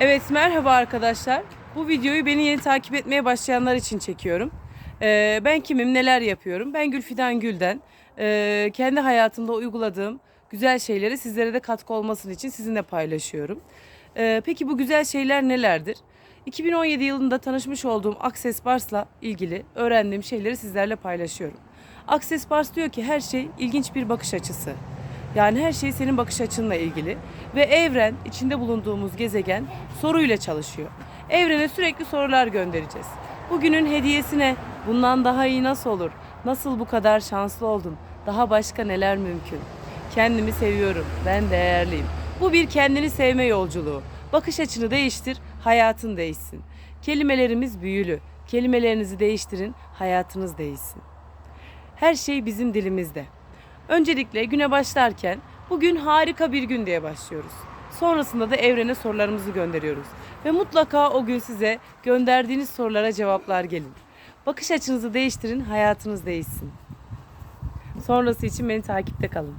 Evet merhaba arkadaşlar. Bu videoyu beni yeni takip etmeye başlayanlar için çekiyorum. Ee, ben kimim, neler yapıyorum? Ben Gülfidan Gül'den. Ee, kendi hayatımda uyguladığım güzel şeyleri sizlere de katkı olmasın için sizinle paylaşıyorum. Ee, peki bu güzel şeyler nelerdir? 2017 yılında tanışmış olduğum Access Bars'la ilgili öğrendiğim şeyleri sizlerle paylaşıyorum. Access Bars diyor ki her şey ilginç bir bakış açısı. Yani her şey senin bakış açınla ilgili ve evren içinde bulunduğumuz gezegen soruyla çalışıyor. Evrene sürekli sorular göndereceğiz. Bugünün hediyesine bundan daha iyi nasıl olur? Nasıl bu kadar şanslı oldun? Daha başka neler mümkün? Kendimi seviyorum. Ben değerliyim. Bu bir kendini sevme yolculuğu. Bakış açını değiştir, hayatın değişsin. Kelimelerimiz büyülü. Kelimelerinizi değiştirin, hayatınız değişsin. Her şey bizim dilimizde. Öncelikle güne başlarken bugün harika bir gün diye başlıyoruz. Sonrasında da evrene sorularımızı gönderiyoruz. Ve mutlaka o gün size gönderdiğiniz sorulara cevaplar gelin. Bakış açınızı değiştirin, hayatınız değişsin. Sonrası için beni takipte kalın.